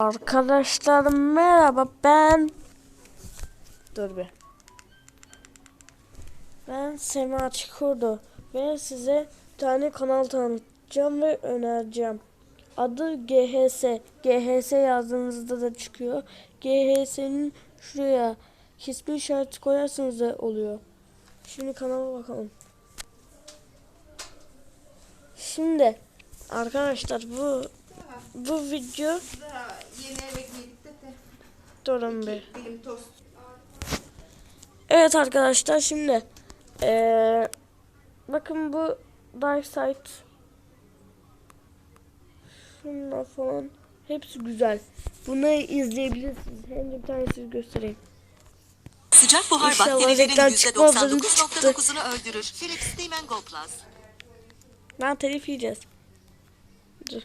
Arkadaşlar merhaba ben Dur bir Ben Sema Çikurdu ve size bir tane kanal tanıtacağım ve önereceğim. Adı GHS. GHS yazdığınızda da çıkıyor. GHS'nin şuraya ismi işareti koyarsanız da oluyor. Şimdi kanala bakalım. Şimdi arkadaşlar bu bu video yeni eve de durun bir. dilim tost. Evet arkadaşlar şimdi eee, bakın bu Dark Side şunlar falan hepsi güzel. Bunları izleyebilirsiniz. Hem de bir tanesini göstereyim. Sıcak buhar İnşallah bakterilerin reklam çıkmaz, dedim, %99.9'unu öldürür. Felix Steven Go Plus. Ben telif yiyeceğiz. Dur.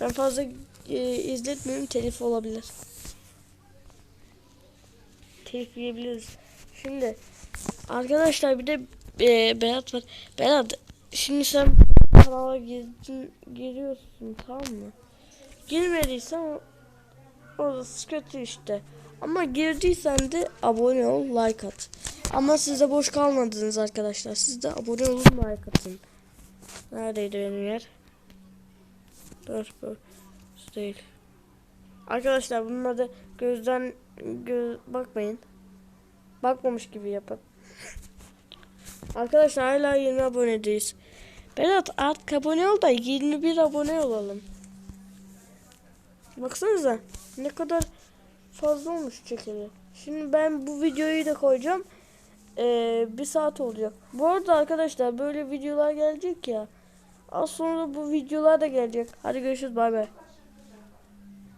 Ben fazla e, izletmiyorum telif olabilir. Telif yiyebiliriz. Şimdi arkadaşlar bir de e, Berat var. Berat şimdi sen kanala girdin, giriyorsun tamam mı? Girmediysen o- orası kötü işte. Ama girdiysen de abone ol, like at. Ama siz de boş kalmadınız arkadaşlar. Siz de abone olun, like atın. Neredeydi benim yer? Şu değil. Arkadaşlar bununla da gözden gö bakmayın. Bakmamış gibi yapın. Arkadaşlar hala 20 abonedeyiz. Berat artık abone ol da 21 abone olalım. Baksanıza ne kadar fazla olmuş çekili. Şimdi ben bu videoyu da koyacağım. Ee, bir saat olacak. Bu arada arkadaşlar böyle videolar gelecek ya. Az sonra bu videolar da gelecek. Hadi görüşürüz bay bay.